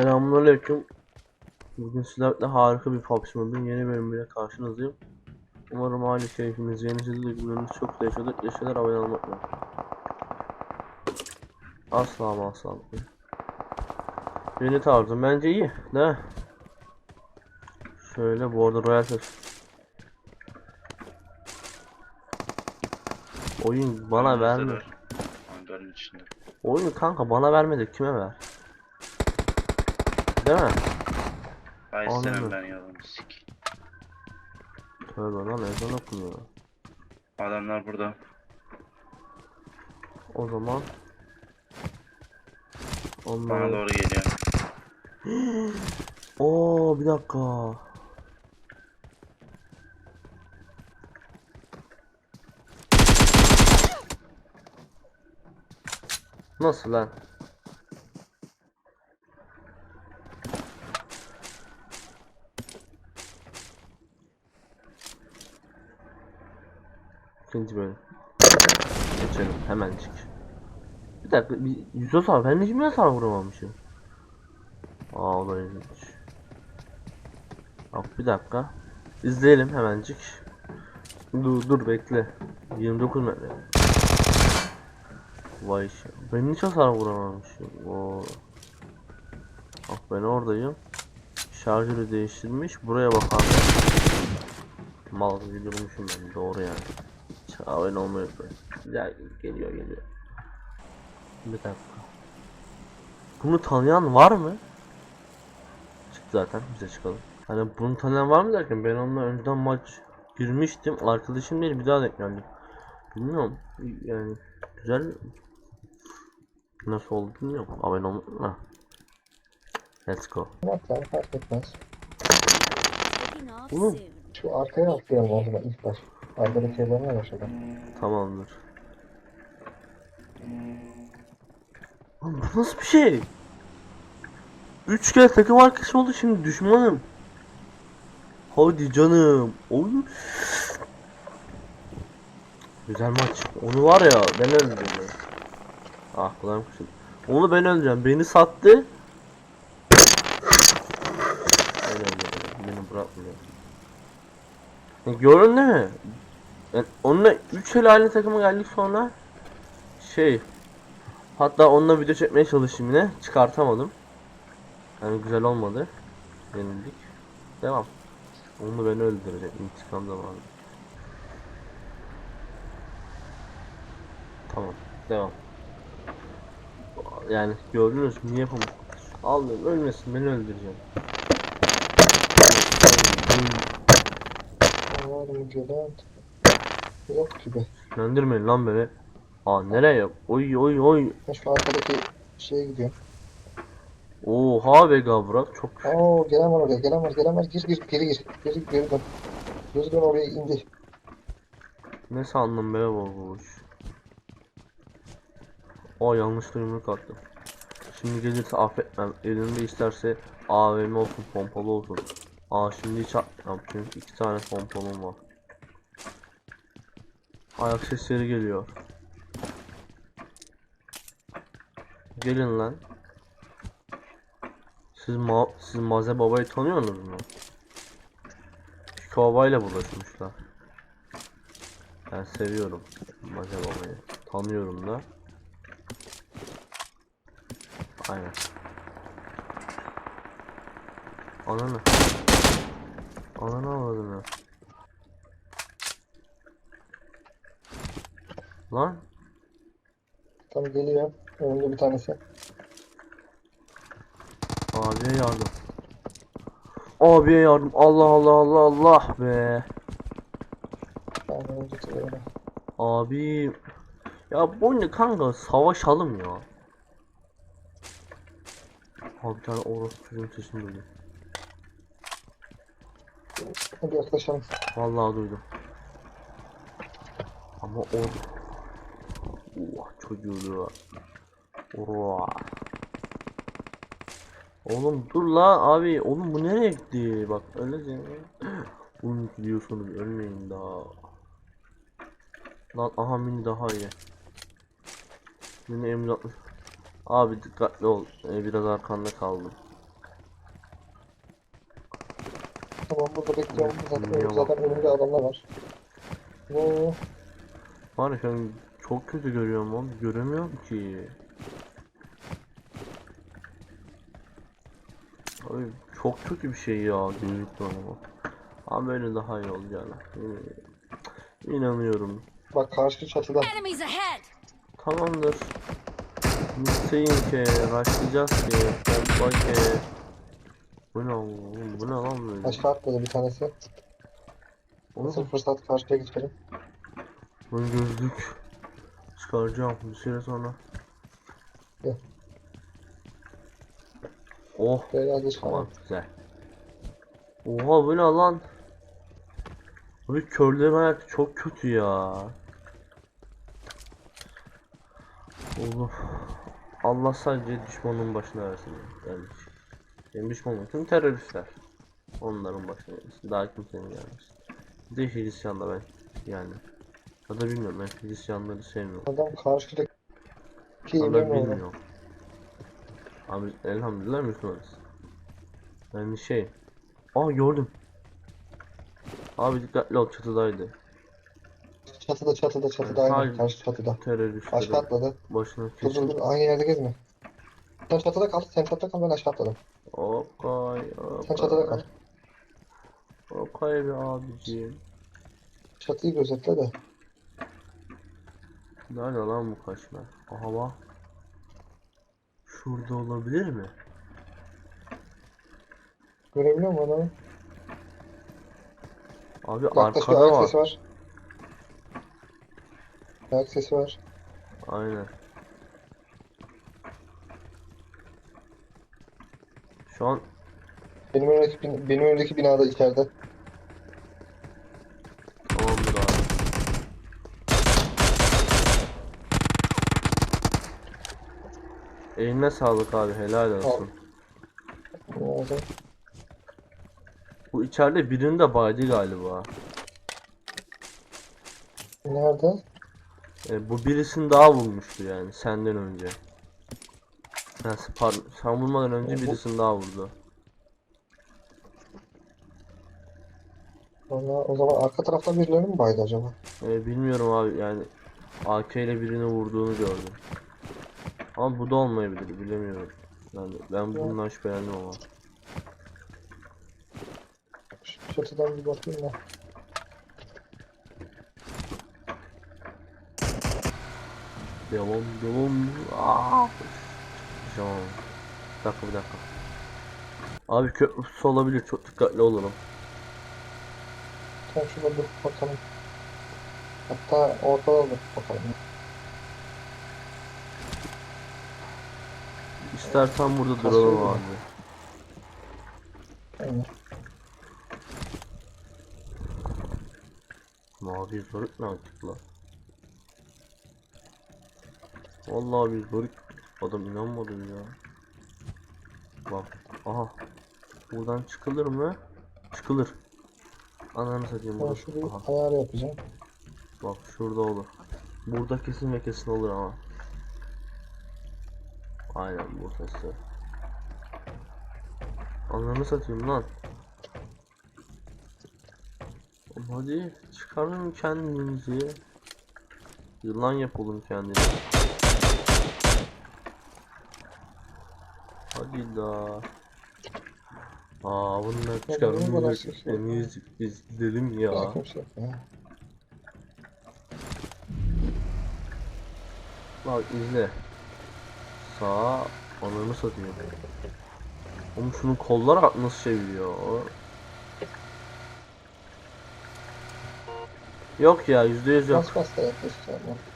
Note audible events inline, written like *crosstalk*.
Selamünaleyküm. Bugün sizlerle harika bir PUBG Mobile yeni bölümüyle karşınızdayım. Umarım aile keyfiniz, yeni duygularınız çok da yaşadık. Yaşadık abone olmayı unutmayın. Asla ama asla. Yeni tarzım bence iyi. Ne? Şöyle bu arada Royal Pass. Oyun bana içinde. Oyunu kanka bana vermedi kime ver? Değil mi? Anladım. istemem ben yalan sik. Tövbe lan ezan okunuyor. Adamlar burada. O zaman Bana Onlar... doğru geliyor. *gasps* Oo bir dakika. Nasıl lan? İkinci bölüm. Geçelim hemen çık. Bir dakika bir yüz hasar ben hiç mi hasar vuramamışım? Aa o da ilginç. Bak bir dakika. İzleyelim hemencik. Dur dur bekle. 29 metre. Vay iş. Ben hiç hasar vuramamışım. Oo. Bak ben oradayım. Şarjörü değiştirmiş. Buraya bakalım. Mal durmuşum ben. Doğru yani. Abone olmayı unutmayın. Ya geliyor geliyor. Bir dakika. Bunu tanıyan var mı? Çık zaten bize çıkalım. Hani bunu tanıyan var mı derken ben onunla önceden maç girmiştim. Arkadaşım değil bir daha denk geldim. Bilmiyorum. Yani güzel nasıl oldu bilmiyorum. Abone olmayı ha. Let's go. Atlar fark etmez. Oğlum. Şu arkaya atlayalım o zaman ilk baş. Arkadaki evlerine başladım. Tamamdır. Lan bu nasıl bir şey? Üç kere takım arkadaşı oldu şimdi düşmanım. Hadi canım. Oy. Güzel maç. Onu var ya ben öldüreceğim. Ah kulağım kuşum. Onu ben öldüreceğim. Beni sattı. Beni bırakmıyor. E, Gördün değil mi? Yani onunla 3 el aynı takıma geldik sonra şey hatta onunla video çekmeye çalıştım yine çıkartamadım. Yani güzel olmadı. Yenildik. Devam. Onu beni öldürecek. İntikam zamanı. Tamam. Devam. Yani gördünüz mü niye yapamadım? Aldım ölmesin beni öldüreceğim. Mı gelen? Yok gibi. Sinirlendirmeyin lan beni. Aa nereye? Oy oy oy. Ben şu arkadaki şeye gidiyorum. Oha be gavrak çok Oo gelen var oraya. Gelen var. Gelen var. Gir gir. Geri gir. Geri geri dön. Geri dön oraya indi. Ne sandın be babuş? Aa yanlışlıkla yumruk attım. Şimdi gelirse affetmem. Elinde isterse AVM olsun, pompalı olsun. Aa şimdi hiç atmam çünkü iki tane pompalım var. Ayak sesleri geliyor. Gelin lan. Siz ma siz Maze Baba'yı tanıyorsunuz mu? Şu babayla bulaşmışlar. Ben seviyorum Maze Baba'yı. Tanıyorum da. Aynen. Ananı. Ananı avradını. Lan. Tam geliyor. Önünde bir tanesi. Abiye yardım. Abiye yardım. Allah Allah Allah Allah be. Abi. Ya bu oyunu kanka savaşalım ya. Abi bir tane orospu çocuğun sesini duydum. Hadi yaklaşalım. Vallahi duydum. Ama o Oh çocuğu. Oh. Oğlum dur la abi oğlum bu nereye gitti? Bak öleceğim *gasps* Oğlum gidiyorsunuz ölmeyin daha. Lan aha mini daha iyi. Mini emlatmış Abi dikkatli ol ee, biraz arkanda kaldım. Tamam burada bekliyorum. Zaten önümüzde adamlar var. Oo. Var ya şu an çok kötü görüyorum abi. Göremiyorum ki. Abi çok kötü bir şey ya gözlükle oynamak. Ama böyle daha iyi olacağına. Ee, İnanıyorum. bak karşı çatıda. Enemies ahead! Tamamdır. Hüseyin ki, başlayacağız ki, pompa ki. Bu ne oğlum? Bu ne lan böyle? Aşağı atladı bir tanesi. Nasıl fırsat karşıya geçelim. ben gözlük çıkaracağım bir süre sonra. Gel. Oh Böyle hadi tamam güzel. Oha bu ne lan? Abi körlerin hayatı çok kötü ya. Oğlum. Allah sadece düşmanın başına versin. Yani benim düşmanım tüm teröristler. Onların başına versin. Daha kimsenin gelmesin. Bir de Hristiyan da ben yani. Ya da bilmiyorum ben Hristiyanları sevmiyorum. Adam karşıdaki Ya da oldu. bilmiyorum. Abi elhamdülillah Müslümanız. Yani şey. Aa gördüm. Abi dikkatli ol çatıdaydı. Çatıda çatıda çatıda Sadece- aynen karşı çatıda. Aşağı Teröristlerin atladı. başına Dur dur aynı yerde gezme. Sen çatıda kal, sen çatıda kal ben aşağı atladım. Okay, Sen çatıda kal. okay. Okay be abiciğim. Çatıyı gözetle de. Nerede lan bu kaçma? Aha bak. Şurada olabilir mi? Görebiliyor musun adamı? Abi Yaklaşıyor arkada var. sesi var. Ayak sesi var. Aynen. Şu an Benim önümdeki, bin- benim önümdeki binada içeride. tamamdır abi. Eline sağlık abi helal olsun. Ne oldu? Bu içeride birinin de baydı galiba. Nerede? E, bu birisini daha vurmuştu yani senden önce. Ha, pardon, sen vurmadan önce Bu- birisini daha vurdu. Valla o zaman arka tarafta birileri mi baydı acaba? E, bilmiyorum abi yani AK ile birini vurduğunu gördüm. Ama bu da olmayabilir bilemiyorum. Yani ben bundan şüphelendim ama. Şu çatıdan bir bakayım da. Devam devam. Aa. Tamam. Bir dakika bir dakika. Abi köprüsü olabilir çok dikkatli olalım. Tam şurada dur bakalım. Hatta ortada dur bakalım. İstersen burada duralım abi. Aynen. Mavi zoruk ne artık lan? Vallahi bir zoruk adam inanmadı ya. Bak aha. Buradan çıkılır mı? Çıkılır. Ananı satayım burası. şurayı ayar yapacağım. Bak şurada olur. Burada kesin ve kesin olur ama. Aynen burası. Ananı satayım lan. Hadi çıkarın kendinizi. Yılan yapalım kendini. Hadi da. Aa bunlar En ya? iyisi biz gidelim ya. Bak izle. Sağa ananı satayım. Oğlum şunun kollar bak nasıl çeviriyor. Yok ya yüzde yüz yok. Bas bas da ama.